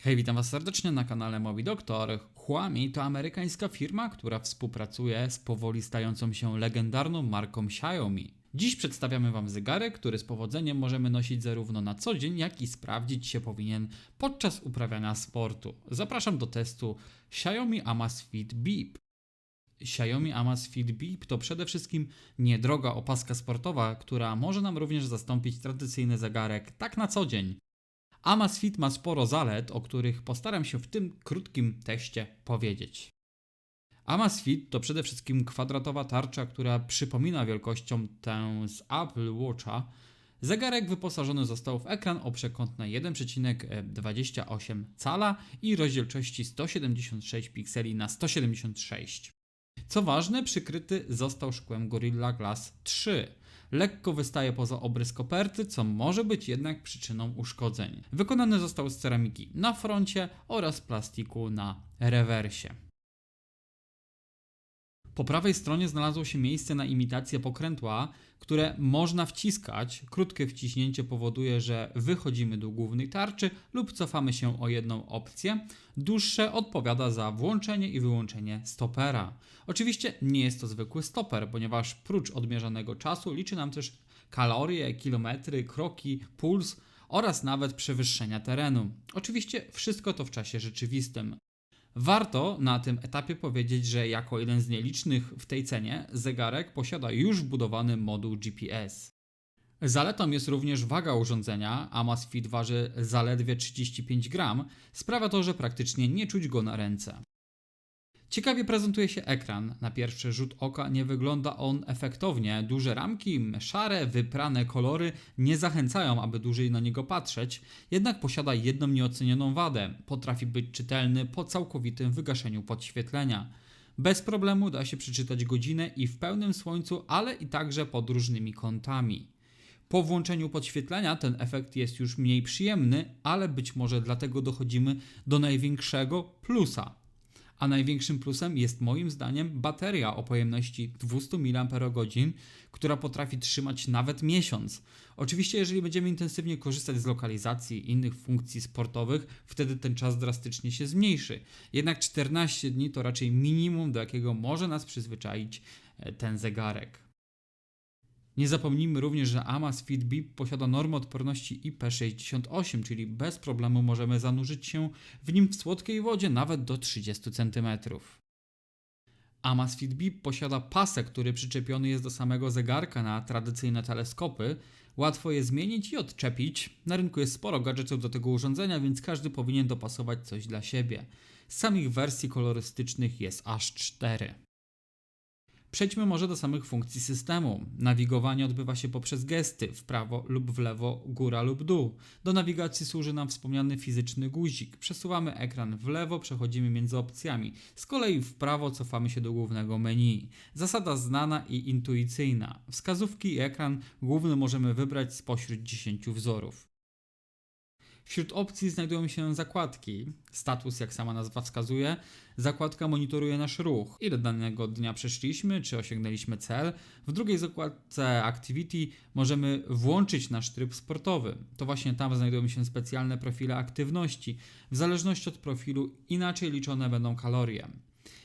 Hej, witam Was serdecznie na kanale Mobi Doktor. Huami to amerykańska firma, która współpracuje z powoli stającą się legendarną marką Xiaomi. Dziś przedstawiamy Wam zegarek, który z powodzeniem możemy nosić zarówno na co dzień, jak i sprawdzić się powinien podczas uprawiania sportu. Zapraszam do testu Xiaomi Amazfit Beep. Xiaomi Amazfit Beep to przede wszystkim niedroga opaska sportowa, która może nam również zastąpić tradycyjny zegarek tak na co dzień. Amazfit ma sporo zalet, o których postaram się w tym krótkim teście powiedzieć. Amazfit to przede wszystkim kwadratowa tarcza, która przypomina wielkością tę z Apple Watcha. Zegarek wyposażony został w ekran o przekątnej 1,28 cala i rozdzielczości 176 pikseli na 176. Co ważne, przykryty został szkłem Gorilla Glass 3. Lekko wystaje poza obrys koperty, co może być jednak przyczyną uszkodzeń. Wykonany został z ceramiki na froncie oraz plastiku na rewersie. Po prawej stronie znalazło się miejsce na imitację pokrętła, które można wciskać. Krótkie wciśnięcie powoduje, że wychodzimy do głównej tarczy lub cofamy się o jedną opcję. Dłuższe odpowiada za włączenie i wyłączenie stopera. Oczywiście nie jest to zwykły stoper, ponieważ prócz odmierzanego czasu liczy nam też kalorie, kilometry, kroki, puls oraz nawet przewyższenia terenu. Oczywiście wszystko to w czasie rzeczywistym. Warto na tym etapie powiedzieć, że jako jeden z nielicznych w tej cenie zegarek posiada już wbudowany moduł GPS. Zaletą jest również waga urządzenia. Amazfit waży zaledwie 35 gram. Sprawia to, że praktycznie nie czuć go na ręce. Ciekawie prezentuje się ekran. Na pierwszy rzut oka nie wygląda on efektownie. Duże ramki, szare, wyprane kolory nie zachęcają, aby dłużej na niego patrzeć, jednak posiada jedną nieocenioną wadę. Potrafi być czytelny po całkowitym wygaszeniu podświetlenia. Bez problemu da się przeczytać godzinę i w pełnym słońcu, ale i także pod różnymi kątami. Po włączeniu podświetlenia ten efekt jest już mniej przyjemny, ale być może dlatego dochodzimy do największego plusa a największym plusem jest moim zdaniem bateria o pojemności 200 mAh, która potrafi trzymać nawet miesiąc. Oczywiście, jeżeli będziemy intensywnie korzystać z lokalizacji i innych funkcji sportowych, wtedy ten czas drastycznie się zmniejszy. Jednak 14 dni to raczej minimum, do jakiego może nas przyzwyczaić e, ten zegarek. Nie zapomnijmy również, że Amazfit Bip posiada normę odporności IP68, czyli bez problemu możemy zanurzyć się w nim w słodkiej wodzie nawet do 30 cm. Amazfit Bip posiada pasek, który przyczepiony jest do samego zegarka na tradycyjne teleskopy. Łatwo je zmienić i odczepić. Na rynku jest sporo gadżetów do tego urządzenia, więc każdy powinien dopasować coś dla siebie. Z samych wersji kolorystycznych jest aż 4. Przejdźmy może do samych funkcji systemu. Nawigowanie odbywa się poprzez gesty w prawo lub w lewo, góra lub dół. Do nawigacji służy nam wspomniany fizyczny guzik. Przesuwamy ekran w lewo, przechodzimy między opcjami. Z kolei w prawo cofamy się do głównego menu. Zasada znana i intuicyjna. Wskazówki i ekran główny możemy wybrać spośród 10 wzorów. Wśród opcji znajdują się zakładki. Status, jak sama nazwa wskazuje, zakładka monitoruje nasz ruch, ile danego dnia przeszliśmy, czy osiągnęliśmy cel. W drugiej zakładce Activity możemy włączyć nasz tryb sportowy. To właśnie tam znajdują się specjalne profile aktywności. W zależności od profilu inaczej liczone będą kalorie.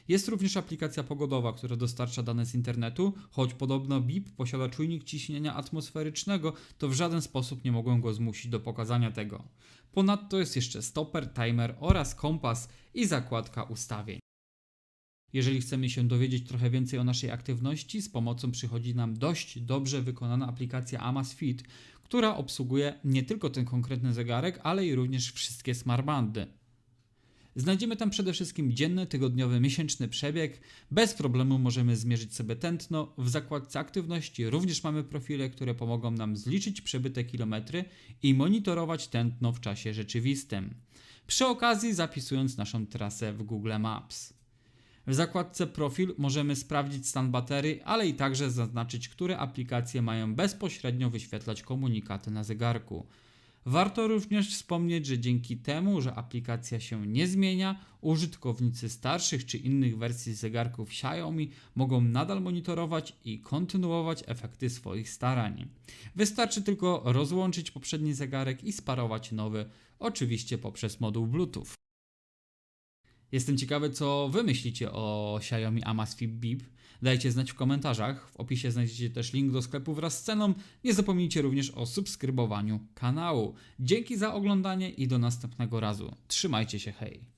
Jest również aplikacja pogodowa, która dostarcza dane z internetu, choć podobno BIP posiada czujnik ciśnienia atmosferycznego, to w żaden sposób nie mogłem go zmusić do pokazania tego. Ponadto jest jeszcze stoper, timer oraz kompas i zakładka ustawień. Jeżeli chcemy się dowiedzieć trochę więcej o naszej aktywności, z pomocą przychodzi nam dość dobrze wykonana aplikacja Amazfit, która obsługuje nie tylko ten konkretny zegarek, ale i również wszystkie smartbandy. Znajdziemy tam przede wszystkim dzienny, tygodniowy, miesięczny przebieg. Bez problemu możemy zmierzyć sobie tętno. W zakładce aktywności również mamy profile, które pomogą nam zliczyć przebyte kilometry i monitorować tętno w czasie rzeczywistym. Przy okazji zapisując naszą trasę w Google Maps. W zakładce Profil możemy sprawdzić stan baterii, ale i także zaznaczyć, które aplikacje mają bezpośrednio wyświetlać komunikaty na zegarku. Warto również wspomnieć, że dzięki temu, że aplikacja się nie zmienia, użytkownicy starszych czy innych wersji zegarków Xiaomi mogą nadal monitorować i kontynuować efekty swoich starań. Wystarczy tylko rozłączyć poprzedni zegarek i sparować nowy, oczywiście poprzez moduł Bluetooth. Jestem ciekawy, co wy myślicie o Xiaomi Amazfit Bip. Dajcie znać w komentarzach. W opisie znajdziecie też link do sklepu wraz z ceną. Nie zapomnijcie również o subskrybowaniu kanału. Dzięki za oglądanie i do następnego razu. Trzymajcie się, hej!